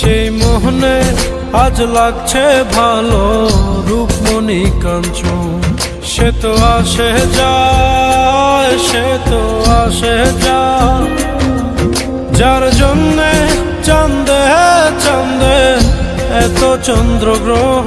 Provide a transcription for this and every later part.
সেই মোহনে আজ লাগছে ভালো রূপমণি কাঞ্চন সে তো আসে যায়, সে তো আসে যা যার জন্যে চান্দে চান্দে এত চন্দ্রগ্রহ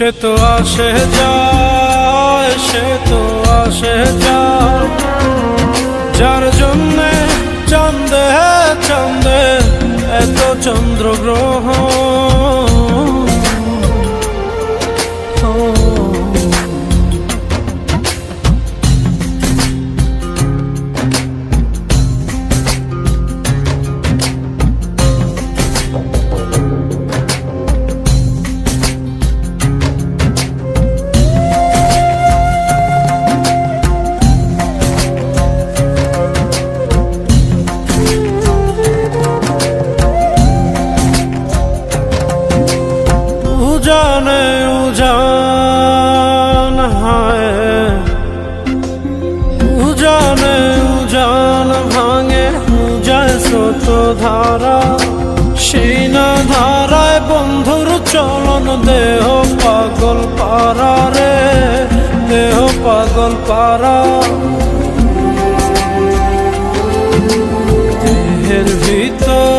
সে তো আসে যায় সে তো আসে যায়। যার জন্যে চন্দে চাঁদে সেই না ধারায় বন্ধুর চলন দেহ পাগল পারা রে, দেহ পাগল পারা দেহের ভিতর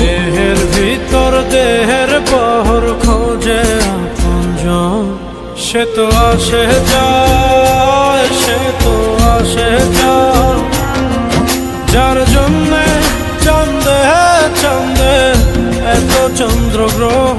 দেহের ভিতর, দেহের পহর খোঁজে আপনজন সে তো আসে যায়, সে তো আসে যায়। যার জন্যে চন্দে চন্দে এত চন্দ্রগ্রহ